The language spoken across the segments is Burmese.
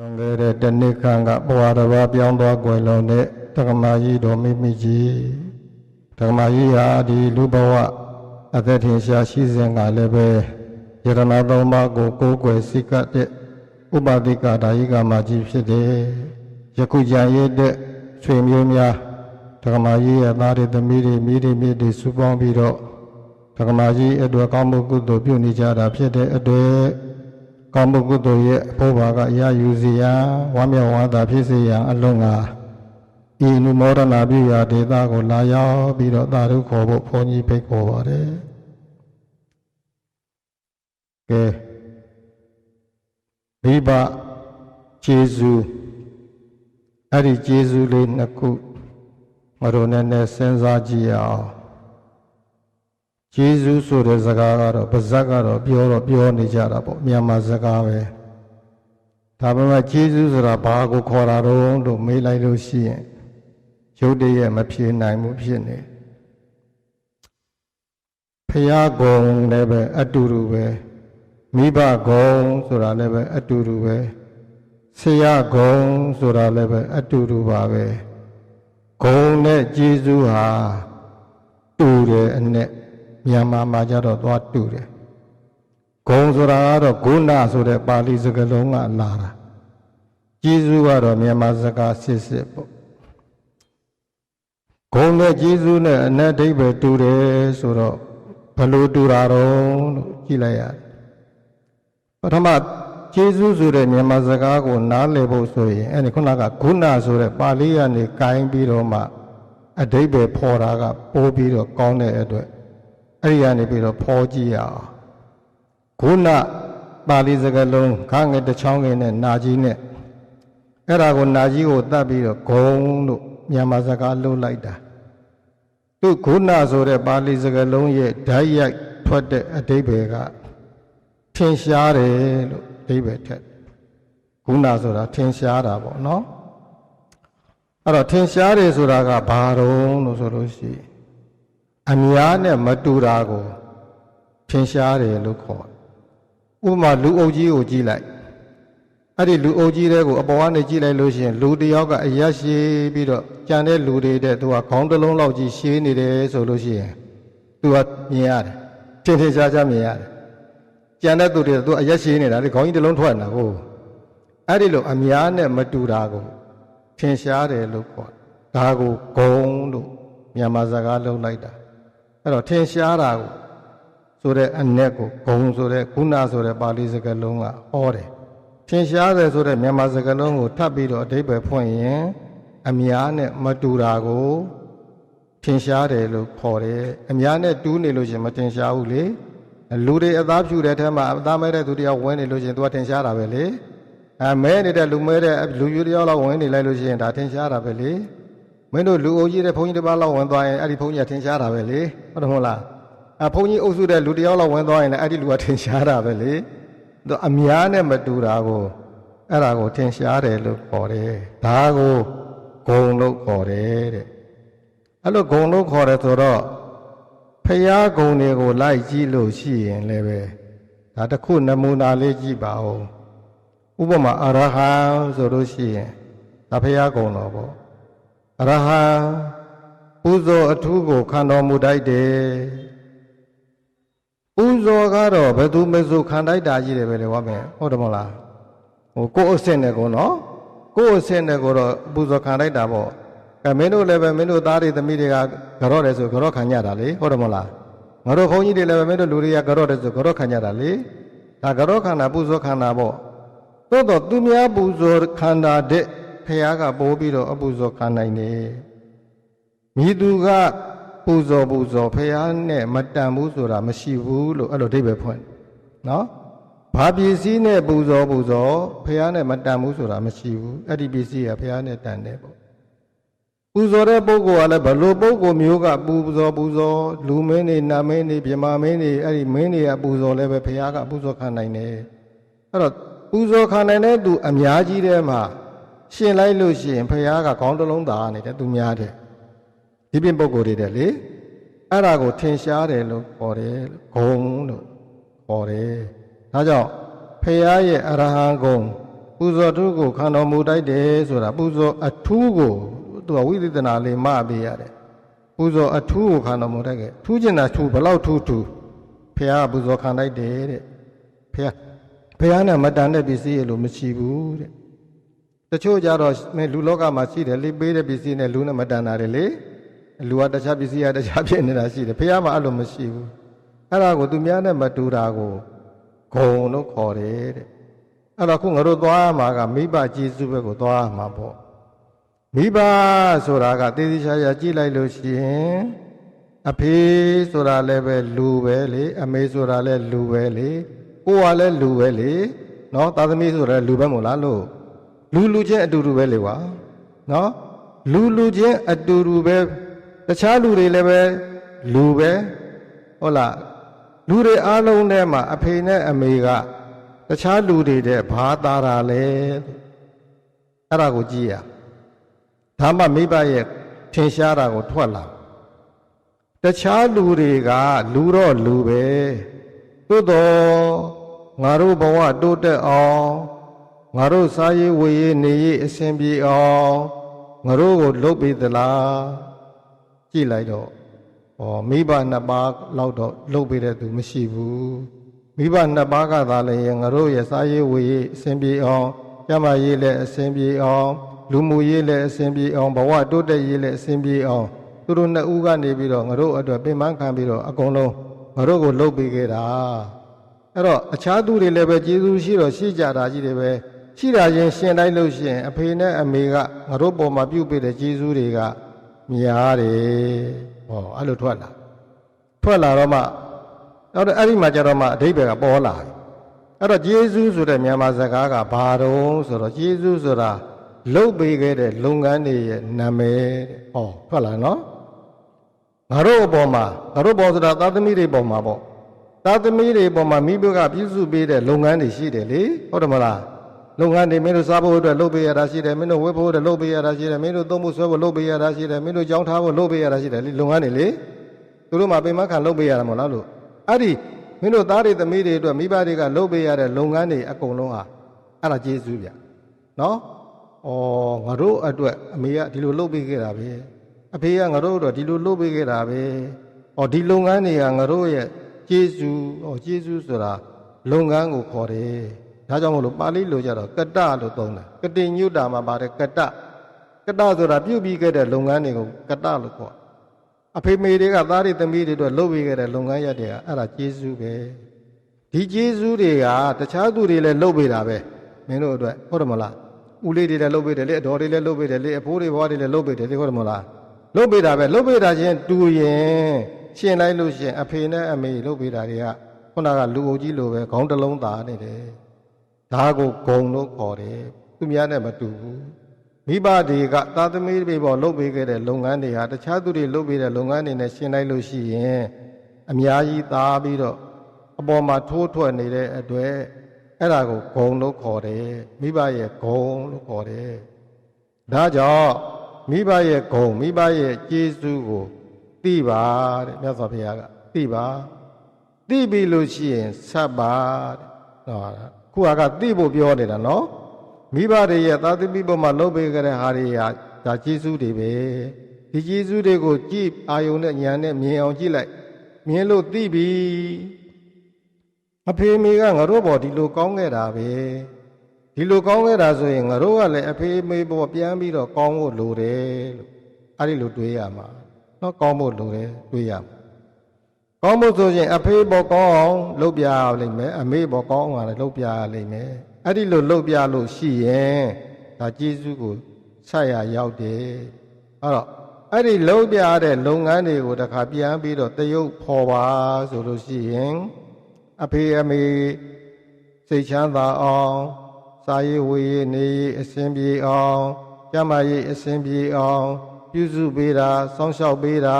လွန်ခဲ့တဲ့တနှစ်ခန့်ကဘဝတစ်ပါးပြောင်းသွားကွယ်လွန်တဲ့တက္ကမကြီးတော်မိမိကြီးတက္ကမကြီးဟာဒီလူဘဝအသက်ထင်ရှားရှိစဉ်ကလည်းပဲယရဏသုံးပါးကိုကိုးကွယ်စိတ်ကပ်တဲ့ဥပတိကဒါယိကမကြီးဖြစ်တယ်ယခုကြံရည်တဲ့ဆွေမျိုးများတက္ကမကြီးရဲ့သားတွေသမီးတွေမိတွေမိတွေစုပေါင်းပြီးတော့တက္ကမကြီးအတွက်ကောင်းမှုကုသိုလ်ပြုနေကြတာဖြစ်တဲ့အတွက် ကောင်းမှုကုသိုလ်ရဲ့အဖို့ဘာကရယူစီရန်ဝမ်းမြောက်ဝမ်းသာဖြစ်စေရန်အလုံးငါဤနုမောဒနာပြုရာဒေသကိုလာရောက်ပြီးတော့သာဓုခေါ်ဖို့ဘုန်းကြီးဖိတ်ခေါ်ပါတယ်ကဲမိဘကျေးဇူးအဲ့ဒီကျေးဇူးလေးနှစ်ခုမတော်နဲ့နဲ့စဉ်းစားကြည့်ရအောင် ကျေးဇူးဆိုတဲ့စကားကတော့ပါဇက်ကတော့ပြောတော့ပြောနေကြတာပေါ့မြန်မာစကားပဲဒါပေမဲ့ကျေးဇူးဆိုတာဘာကိုခေါ်တာတော့လို့မေးလိုက်လို့ရှိရင်ရုတ်တရက်မဖြေနိုင်ဘူးဖြစ်နေဖရာကုံလည်းပဲအတူတူပဲမိဘကုံဆိုတာလည်းပဲအတူတူပဲဆရာကုံဆိုတာလည်းပဲအတူတူပါပဲဂုံနဲ့ကျေးဇူးဟာတူတယ်အနဲ့ မြန်မာမှာကြတော့သွားတူတယ်ဂုံဆိုတာကတော့ဂုဏဆိုတဲ့ပါဠိစကားလုံးကလာတာကျေးဇူးကတော့မြန်မာစကားစစ်စစ်ပေါ့ဂုံနဲ့ကျေးဇူးနဲ့အနက်အဓိပ္ပာယ်တူတယ်ဆိုတော့ဘယ်လိုတူတာတော့လို့ကြည့်လိုက်ရတယ်ပထမကျေးဇူးဆိုတဲ့မြန်မာစကားကိုနားလည်ဖို့ဆိုရင်အဲ့ဒီခုနကဂုဏဆိုတဲ့ပါဠိကနေကိုင်းပြီးတော့မှအဓိပ္ပာယ်ဖော်တာကပိုးပြီးတော့ကောင်းတဲ့အတွက် အဲ့ဒီကနေပြီးတော့ဖော်ကြည့်ရအောင်ဂုဏပါဠိစကားလုံးခငယ်တစ်ချောင်းငယ်နဲ့နာကြီးနဲ့အဲ့ဒါကိုနာကြီးကိုတတ်ပြီးတော့ဂုံလို့မြန်မာစကားလုံးလိုက်တာသူဂုဏဆိုတဲ့ပါဠိစကားလုံးရဲ့ဓာတ်ရိုက်ထွက်တဲ့အဓိပ္ပာယ်ကထင်ရှားတယ်လို့အဓိပ္ပာယ်ထက်ဂုဏဆိုတာထင်ရှားတာပေါ့နော်အဲ့တော့ထင်ရှားတယ်ဆိုတာကဘာတုံးလို့ဆိုလို့ရှိရင် အများနဲ့မတူတာကိုထင်ရှားတယ်လို့ခေါ်တယ်ဥပမာလူအုပ်ကြီးကိုကြည့်လိုက်အဲ့ဒီလူအုပ်ကြီးတွေကိုအပေါ်ကနေကြည့်လိုက်လို့ရှိရင်လူတစ်ယောက်ကအရက်ရှိပြီးတော့ကြံတဲ့လူတွေတဲ့သူကခေါင်းတစ်လုံးလောက်ကြီးရှည်နေတယ်ဆိုလို့ရှိရင်သူကမြင်ရတယ်ထင်ထင်ရှားရှားမြင်ရတယ်ကြံတဲ့သူတွေကသူကအရက်ရှိနေတာလေခေါင်းကြီးတစ်လုံးထွက်နေတာကိုအဲ့ဒီလိုအများနဲ့မတူတာကိုထင်ရှားတယ်လို့ခေါ်တယ်ဒါကိုဂုံလို့မြန်မာစကားလုံးလိုက်တာ အဲ့တော့ထင်ရှားတာကိုဆိုတဲ့အ내ကိုဂုံဆိုတဲ့ခုနဆိုတဲ့ပါဠိစကားလုံးကဟောတယ်ထင်ရှားတယ်ဆိုတဲ့မြန်မာစကားလုံးကိုထပ်ပြီးတော့အဓိပ္ပာယ်ဖွင့်ရင်အများနဲ့မတူတာကိုထင်ရှားတယ်လို့ခေါ်တယ်အများနဲ့တူးနေလို့ရှရင်မထင်ရှားဘူးလေလူတွေအသားဖြူတဲ့ထဲမှာအသားမဲတဲ့သူတယောက်ဝင်နေလို့ရှရင်သူကထင်ရှားတာပဲလေအဲမဲနေတဲ့လူမဲတဲ့လူယူတယောက်လောက်ဝင်နေလိုက်လို့ရှရင်ဒါထင်ရှားတာပဲလေ မင်းတို့လူအုပ်ကြီးတဲ့ဘုန်းကြီးတစ်ပါးလောက်ဝင်သွားရင်အဲ့ဒီဘုန်းကြီးကထင်ရှားတာပဲလေဟုတ်တယ်မဟုတ်လားအဘုန်းကြီးအုပ်စုတဲ့လူတယောက်လောက်ဝင်သွားရင်လည်းအဲ့ဒီလူကထင်ရှားတာပဲလေသူအများနဲ့မတူတာကိုအဲ့ဒါကိုထင်ရှားတယ်လို့ခေါ်တယ်ဒါကိုဂုံလို့ခေါ်တယ်တဲ့အဲ့လိုဂုံလို့ခေါ်တယ်ဆိုတော့ဖရာဂုံတွေကိုလိုက်ကြည့်လို့ရှိရင်လည်းပဲဒါတစ်ခုနမူနာလေးကြည့်ပါဦးဥပမာအရဟံဆိုလို့ရှိရင်ဒါဖရာဂုံတော်ပေါ့အ ရဟံပူဇော်အထူးကိုခံတော်မူတတ်တယ်ပူဇော်ကတော့ဘယ်သူမဆိုခံတိုက်တာကြီးတယ်ပဲလေဝါမယ်ဟုတ်တယ်မဟုတ်လားဟိုကိုယ်အဆင့်နဲ့ကိုနော်ကိုယ်အဆင့်နဲ့ကိုတော့ပူဇော်ခံတိုက်တာပေါ့အဲမင်းတို့လည်းပဲမင်းတို့သားတွေသမီးတွေကကြော့တယ်ဆိုကြော့ခံကြတာလေဟုတ်တယ်မဟုတ်လားငါတို့ဘုန်းကြီးတွေလည်းပဲမင်းတို့လူတွေကကြော့တယ်ဆိုကြော့ခံကြတာလေဒါကြော့ခံတာပူဇော်ခံတာပေါ့သို့တော့သူများပူဇော်ခံတာတဲ့ ဖះကပိုးပြီးတော့အပူဇော်ခံနိုင်တယ်မိသူကပူဇော်ပူဇော်ဖះနဲ့မတန်ဘူးဆိုတာမရှိဘူးလို့အဲ့လိုအဓိပ္ပာယ်ဖွင့်နော်ဘာပစ္စည်းနဲ့ပူဇော်ပူဇော်ဖះနဲ့မတန်ဘူးဆိုတာမရှိဘူးအဲ့ဒီပစ္စည်းကဖះနဲ့တန်တယ်ပေါ့ပူဇော်တဲ့ပုဂ္ဂိုလ်ကလည်းဘလို့ပုဂ္ဂိုလ်မျိုးကပူဇော်ပူဇော်လူမင်းတွေနတ်မင်းတွေပြမမင်းတွေအဲ့ဒီမင်းတွေကပူဇော်လည်းပဲဖះကပူဇော်ခံနိုင်တယ်အဲ့တော့ပူဇော်ခံနိုင်တဲ့သူအများကြီးထဲမှာ ရှင်လိုက်လို့ရှိရင်ဖះကခေါင်းတစ်လုံးသားနေတယ်သူများတဲ့ဒီပြင်ပုဂ္ဂိုလ်တွေတဲ့လေအဲ့ဒါကိုထင်ရှားတယ်လို့ခေါ်တယ်ဂုံလို့ခေါ်တယ်ဒါကြောင့်ဖះရဲ့အရဟံဂုံပူဇော်ထူးကိုခံတော်မူတိုက်တယ်ဆိုတာပူဇော်အထူးကိုသူကဝိသေသနာလေးမပေးရတယ်ပူဇော်အထူးကိုခံတော်မူတိုက်ခဲ့ထူးကျင်တာထူးဘလောက်ထူးထူးဖះပူဇော်ခံတိုက်တယ်တဲ့ဖះဖះနဲ့မတန်တဲ့ပစ္စည်းရလို့မရှိဘူးတဲ့ တချို့ကြတော့မင်းလူလောကမှာရှိတယ်လေပေးတဲ့ပစ္စည်းနဲ့လူနဲ့မတန်တာတွေလေလူကတခြားပစ္စည်းကတခြားဖြစ်နေတာရှိတယ်ဖះမှာအဲ့လိုမရှိဘူးအဲ့ဒါကိုသူများနဲ့မတူတာကိုဂုံလို့ခေါ်တယ်တဲ့အဲ့တော့ခုငါတို့သွားရမှာကမိဘကျေးဇူးဘက်ကိုသွားရမှာပေါ့မိဘဆိုတာကသေသေးချာချာကြည့်လိုက်လို့ရှိရင်အဖေဆိုတာလည်းပဲလူပဲလေအမေဆိုတာလည်းလူပဲလေကိုကလည်းလူပဲလေနော်သားသမီးဆိုတာလူပဲမို့လားလို့ လူလူချင်းအတူတူပဲလေကွာနော်လူလူချင်းအတူတူပဲတခြားလူတွေလည်းပဲလူပဲဟုတ်လားလူတွေအားလုံးထဲမှာအဖေနဲ့အမေကတခြားလူတွေတဲ့ဘာသာတာလဲအဲ့ဒါကိုကြည့်ရဒါမှမိဘရဲ့ထင်ရှားတာကိုထွက်လာတခြားလူတွေကလူတော့လူပဲသို့တော့ငါတို့ဘဝတိုးတက်အောင် ငါတို့စားရေးဝေရေးနေရေးအဆင်ပြေအောင်ငါတို့ကိုလှုပ်ပေးသလားကြည့်လိုက်တော့ဩမိဘနှစ်ပါးလောက်တော့လှုပ်ပေးတဲ့သူမရှိဘူးမိဘနှစ်ပါးကသာလည်းငါတို့ရဲ့စားရေးဝေရေးအစဉ်ပြေအောင်ကျမရေးလည်းအစဉ်ပြေအောင်လူမှုရေးလည်းအစဉ်ပြေအောင်ဘဝတိုးတက်ရေးလည်းအစဉ်ပြေအောင်သူတို့နှစ်ဦးကနေပြီးတော့ငါတို့အတွက်ပြင်ပန်းခံပြီးတော့အကုန်လုံးငါတို့ကိုလှုပ်ပေးခဲ့တာအဲ့တော့အခြားသူတွေလည်းပဲကျေးဇူးရှိတော့ရှိကြတာကြီးတယ်ပဲ ရှိတာချင်းရှင်တိုင်းလို့ရှိရင်အဖေနဲ့အမေကငါတို့ပေါ်မှာပြုပေးတဲ့ကျေးဇူးတွေကများတယ်ဟောအဲ့လိုထွက်လာထွက်လာတော့မှနောက်တော့အဲ့ဒီမှာကျတော့မှအဓိပ္ပာယ်ကပေါ်လာတယ်အဲ့တော့ယေရှုဆိုတဲ့မြန်မာစကားကဘာတုံးဆိုတော့ယေရှုဆိုတာလှုပ်ပေးခဲ့တဲ့လုပ်ငန်းတွေရဲ့နာမည်တဲ့ဟောဟုတ်လားနော်ငါတို့အပေါ်မှာငါတို့ပေါ်ဆိုတာသာသမီတွေပေါ်မှာပေါ့သာသမီတွေပေါ်မှာမိဘကပြုစုပေးတဲ့လုပ်ငန်းတွေရှိတယ်လေဟုတ်တယ်မလား လုပ်ငန်းတွေမင်းတို့စားဖို့အတွက်လုပ်ပေးရတာရှိတယ်မင်းတို့ဝတ်ဖို့အတွက်လုပ်ပေးရတာရှိတယ်မင်းတို့သုံးဖို့ဆွဲဖို့လုပ်ပေးရတာရှိတယ်မင်းတို့ကြောင်းထားဖို့လုပ်ပေးရတာရှိတယ်လေလုပ်ငန်းတွေလေသူတို့မှာပင်မခံလုပ်ပေးရတာမဟုတ်လားလို့အဲ့ဒီမင်းတို့သားတွေသမီးတွေအတွက်မိဘတွေကလုပ်ပေးရတဲ့လုပ်ငန်းတွေအကုန်လုံးဟာအဲ့ဒါကျေးဇူးဗျနော်ဩငါတို့အတွက်အမေကဒီလိုလုပ်ပေးခဲ့တာပဲအဖေကငါတို့အတွက်ဒီလိုလုပ်ပေးခဲ့တာပဲဩဒီလုပ်ငန်းတွေကငါတို့ရဲ့ကျေးဇူးဩကျေးဇူးဆိုတာလုပ်ငန်းကိုခေါ်တယ် ဒါကြောင့်မို့လို့ပါဠိလိုကြတော့ကတ္တလို့သုံးတယ်ကတိညုတာမှာပါတယ်ကတ္တကတ္တဆိုတာပြုတ်ပြီးခဲ့တဲ့လုပ်ငန်းတွေကိုကတ္တလို့ခေါ်တယ်အဖေမေတွေကသားတွေသမီးတွေအတွက်လုပ်ပေးခဲ့တဲ့လုပ်ငန်းရက်တွေကအဲ့ဒါကျေးဇူးပဲဒီကျေးဇူးတွေကတခြားသူတွေလည်းလုပ်ပေးတာပဲမင်းတို့အတွက်ဟုတ်တယ်မလားဦးလေးတွေလည်းလုပ်ပေးတယ်လေအတော်တွေလည်းလုပ်ပေးတယ်လေအဖိုးတွေဘွားတွေလည်းလုပ်ပေးတယ်လေဟုတ်တယ်မလားလုပ်ပေးတာပဲလုပ်ပေးတာချင်းတူရင်ရှင်းလိုက်လို့ရှရင်အဖေနဲ့အမေလုပ်ပေးတာတွေကခုနကလူအုပ်ကြီးလိုပဲခေါင်းတစ်လုံးသားနေတယ် ဒါကိုဂုံလို့ခေါ်တယ်သူများနဲ့မတူဘူးမိဘတွေကသာသမီတွေပေါ်လုပ်ပေးခဲ့တဲ့လုပ်ငန်းတွေဟာတခြားသူတွေလုပ်ပေးတဲ့လုပ်ငန်းတွေနဲ့ရှင်းလိုက်လို့ရှိရင်အများကြီးသားပြီးတော့အပေါ်မှာထိုးထွက်နေတဲ့အတွက်အဲ့ဒါကိုဂုံလို့ခေါ်တယ်မိဘရဲ့ဂုံလို့ခေါ်တယ်ဒါကြောင့်မိဘရဲ့ဂုံမိဘရဲ့ကျေးဇူးကိုသိပါတဲ့မြတ်စွာဘုရားကသိပါသိပြီလို့ရှိရင်ဆက်ပါတဲ့ဟော ခုကသိဖို့ပြောနေတာနော်မိဘတွေရဲ့သာသမီပေါ်မှာလုပ်ပေးကြတဲ့ဟာတွေကဒါကျေးဇူးတွေပဲဒီကျေးဇူးတွေကိုကြည်အာယုံနဲ့ညာနဲ့မြင်အောင်ကြည့်လိုက်မြင်လို့သိပြီအဖေမေကငါတို့ဘောဒီလိုကောင်းခဲ့တာပဲဒီလိုကောင်းခဲ့တာဆိုရင်ငါတို့ကလည်းအဖေမေပေါ်ပြန်ပြီးတော့ကောင်းဖို့လိုတယ်လို့အဲ့ဒီလိုတွေးရမှာနော်ကောင်းဖို့လိုတယ်တွေးရမှာ ကောင်းဖို့ဆိုရင်အဖေပေါ်ကောင်းအောင်လုပ်ပြရလိမ့်မယ်အမေပေါ်ကောင်းအောင်လည်းလုပ်ပြရလိမ့်မယ်အဲ့ဒီလိုလှုပ်ပြလို့ရှိရင်ဒါကျေးဇူးကိုဆက်ရရောက်တယ်အဲ့တော့အဲ့ဒီလှုပ်ပြတဲ့လုပ်ငန်းတွေကိုတခါပြန်ပြီးတော့တရုပ်ဖော်ပါဆိုလို့ရှိရင်အဖေအမေစိတ်ချမ်းသာအောင်စာရေးဝေရေးနေရေးအစဉ်ပြေအောင်ကျမ်းမာရေးအစဉ်ပြေအောင် ပြုစုပေးတာစောင့်ရှောက်ပေးတာ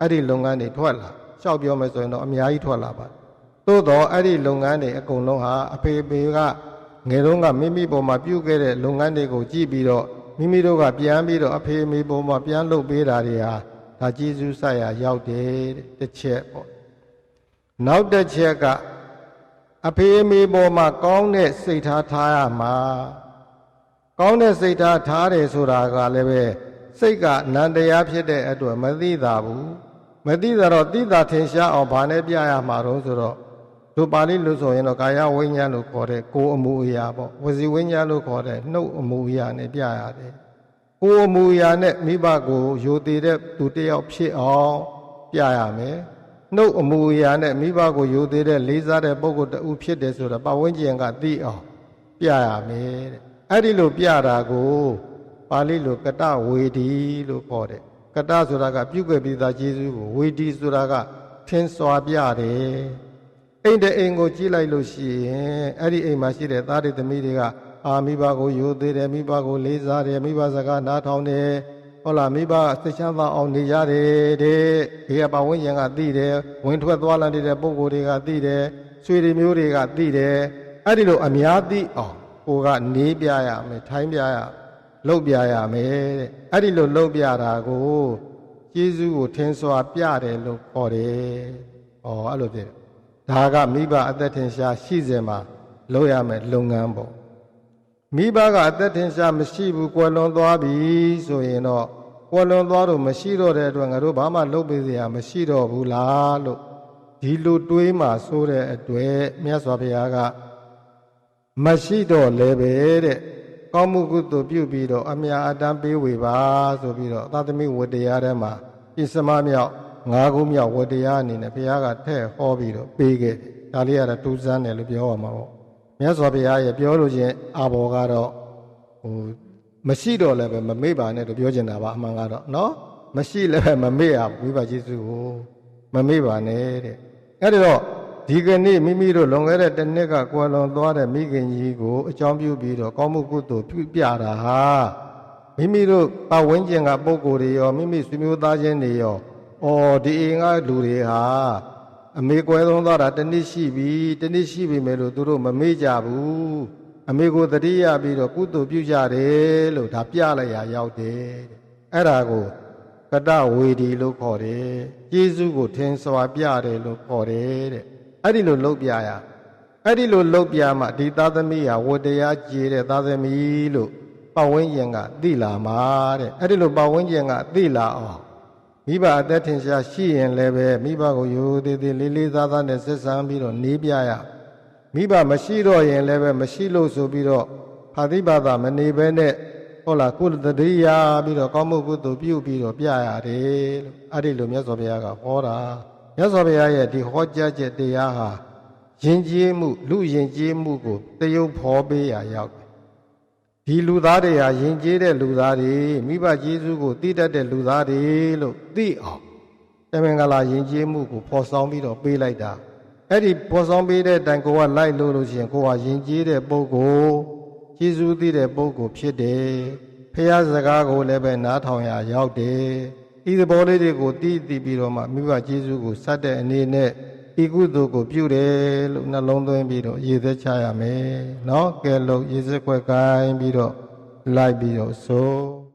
အဲ့ဒီလုပ်ငန်းတွေထွက်လာ ရှောက်ပြောမယ်ဆိုရင်တော့အများကြီးထွက်လာပါတယ်သို့တော့အဲ့ဒီလုပ်ငန်းတွေအကုန်လုံးဟာအဖေအဖေကငယ်တုန်းကမိမိပေါ်မှာပြုခဲ့တဲ့လုပ်ငန်းတွေကိုကြည့်ပြီးတော့မိမိတို့ကပြန်ပြီးတော့အဖေအမေပေါ်မှာပြန်လုပ်ပေးတာတွေဟာဒါကျေးဇူးဆက်ရရောက်တယ်တဲ့တစ်ချက်ပေါ့နောက်တစ်ချက်ကအဖေအမေပေါ်မှာကောင်းတဲ့စိတ်ထားထားရမှာကောင်းတဲ့စိတ်ထားထားတယ်ဆိုတာကလည်းပဲစိတ်ကနန္တရားဖြစ်တဲ့အတွက်မသိတာဘူး မသိတာတော့သိတာထင်ရှားအောင်ဘာနဲ့ပြရမှာတော့ဆိုတော့တို့ပါဠိလို့ဆိုရင်တော့ကာယဝိညာဉ်လို့ခေါ်တဲ့ကိုယ်အမှုအရာပေါ့ဝစီဝိညာဉ်လို့ခေါ်တဲ့နှုတ်အမှုအရာနဲ့ပြရတယ်ကိုယ်အမှုအရာနဲ့မိဘကိုယူတည်တဲ့သူတစ်ယောက်ဖြစ်အောင်ပြရမယ်နှုတ်အမှုအရာနဲ့မိဘကိုယူတည်တဲ့လေးစားတဲ့ပုဂ္ဂိုလ်တဦးဖြစ်တယ်ဆိုတော့ပတ်ဝန်းကျင်ကသိအောင်ပြရမယ်တဲ့အဲ့ဒီလိုပြတာကို ပါဠိလိုကတဝေဒီလို့ခေါ်တယ် ကတဆိုတာကပြုခဲ့ပြီးသားကျေးဇူးကိုဝေဒီဆိုတာကထင်စွာပြတယ်အိမ်တဲ့အိမ်ကိုကြည့်လိုက်လို့ရှိရင်အဲ့ဒီအိမ်မှာရှိတဲ့သားတွေသမီးတွေကအာမိဘကိုယူသေးတယ်မိဘကိုလေးစားတယ်မိဘစကားနားထောင်တယ်ဟုတ်လားမိဘစိတ်ချမ်းသာအောင်နေရတယ်တဲ့ဒီကပတ်ဝန်းကျင်ကသိတယ်ဝင်ထွက်သွားလာနေတဲ့ပုံကိုယ်တွေကသိတယ်ဆွေတွေမျိုးတွေကသိတယ်အဲ့ဒီလိုအများသိအောင်ကိုကနေပြရမယ်ထိုင်းပြရ လှုပ်ပြရမယ်တဲ့အဲ့ဒီလိုလှုပ်ပြတာကိုကျေးဇူးကိုထင်စွာပြတယ်လို့ခေါ်တယ်ဩအဲ့လိုဖြစ်တယ်ဒါကမိဘအသက်ထင်ရှားရှိစေမှာလုပ်ရမယ်လုပ်ငန်းပေါ့မိဘကအသက်ထင်ရှားမရှိဘူးကွယ်လွန်သွားပြီဆိုရင်တော့ကွယ်လွန်သွားတော့မရှိတော့တဲ့အတွက်ငါတို့ဘာမှလုပ်ပေးစရာမရှိတော့ဘူးလားလို့ဒီလိုတွေးမှဆိုတဲ့အတွက်မြတ်စွာဘုရားကမရှိတော့လဲပဲတဲ့ ကောင်းမှုကုသိုလ်ပြုပြီးတော့အမြအတမ်းပေးဝေပါဆိုပြီးတော့သာသမိဝတ္တရားထဲမှာဣစမမြောက်ငါးခုမြောက်ဝတ္တရားအနေနဲ့ဘုရားကထည့်ဟောပြီးတော့ပေးခဲ့ဒါလေးကတော့တူးစမ်းတယ်လို့ပြောရမှာပေါ့မြတ်စွာဘုရားရဲ့ပြောလို့ချင်းအာဘော်ကတော့ဟိုမရှိတော့လည်းပဲမမေ့ပါနဲ့လို့ပြောချင်တာပါအမှန်ကတော့နော်မရှိလည်းပဲမမေ့ရဘူးဝိပါယေရှုကိုမမေ့ပါနဲ့တဲ့အဲ့ဒါတော့ ဒီကနေ့မိမိတို့လွန်ခဲ့တဲ့တစ်နှစ်ကကွယ်လွန်သွားတဲ့မိခင်ကြီးကိုအကြောင်းပြုပြီးတော့ကောင်းမှုကုသိုလ်ပြုပြတာဟာမိမိတို့ပတ်ဝန်းကျင်ကပုံကိုယ်တွေရောမိမိဆွေမျိုးသားချင်းတွေရောအော်ဒီအိမ်ကလူတွေဟာအမေကွယ်ဆုံးသွားတာတစ်နှစ်ရှိပြီတစ်နှစ်ရှိပြီမယ်လို့သူတို့မမေ့ကြဘူးအမေကိုတတိယပြီးတော့ကုသိုလ်ပြုကြတယ်လို့ဒါပြလိုက်ရရောက်တယ်တဲ့အဲ့ဒါကိုကတဝေဒီလို့ခေါ်တယ်ကျေးဇူးကိုထင်စွာပြတယ်လို့ခေါ်တယ်တဲ့ အဲ့ဒီလိုလုပ်ပြရအဲ့ဒီလိုလုပ်ပြမှဒီသားသမီးဟာဝတ္တရားကြည်တဲ့သားသမီးလို့ပတ်ဝန်းကျင်ကသိလာမှာတဲ့အဲ့ဒီလိုပတ်ဝန်းကျင်ကသိလာအောင်မိဘအသက်ထင်ရှားရှိရင်လည်းပဲမိဘကိုရိုးသေးသေးလေးလေးစားစားနဲ့ဆက်ဆံပြီးတော့နေပြရမိဘမရှိတော့ရင်လည်းပဲမရှိလို့ဆိုပြီးတော့ဖာတိပါဒမနေဘဲနဲ့ဟုတ်လားကုလတတိယပြီးတော့ကောင်းမှုကုသိုလ်ပြုပြီးတော့ပြရတယ်လို့အဲ့ဒီလိုမြတ်စွာဘုရားကဟောတာ မြတ်စွာဘုရားရဲ့ဒီဟောကြားချက်တရားဟာယဉ်ကျေးမှုလူယဉ်ကျေးမှုကိုတယုတ်ဖော်ပေးရရောက်တယ်ဒီလူသားတွေဟာယဉ်ကျေးတဲ့လူသားတွေမိဘကျေးဇူးကိုသိတတ်တဲ့လူသားတွေလို့သိအောင်တမင်္ဂလာယဉ်ကျေးမှုကိုဖော်ဆောင်ပြီးတော့ပေးလိုက်တာအဲ့ဒီဖော်ဆောင်ပေးတဲ့တိုင်ကိုကလိုက်လို့လို့ရှိရင်ကိုကယဉ်ကျေးတဲ့ပုဂ္ဂိုလ်ကျေးဇူးသိတဲ့ပုဂ္ဂိုလ်ဖြစ်တယ်ဖះစကားကိုလည်းပဲနားထောင်ရရောက်တယ် ဤသဘောလေးတွေကိုတည်တည်ပြီးတော့မှမိဘယေရှုကိုစတဲ့အနေနဲ့ဤကုသိုလ်ကိုပြုတယ်လို့နှလုံးသွင်းပြီးတော့ရည်သက်ချရမယ်။နော်ကဲလို့ရည်စက်ွက်ကိုင်းပြီးတော့လိုက်ပြီးတော့ဆို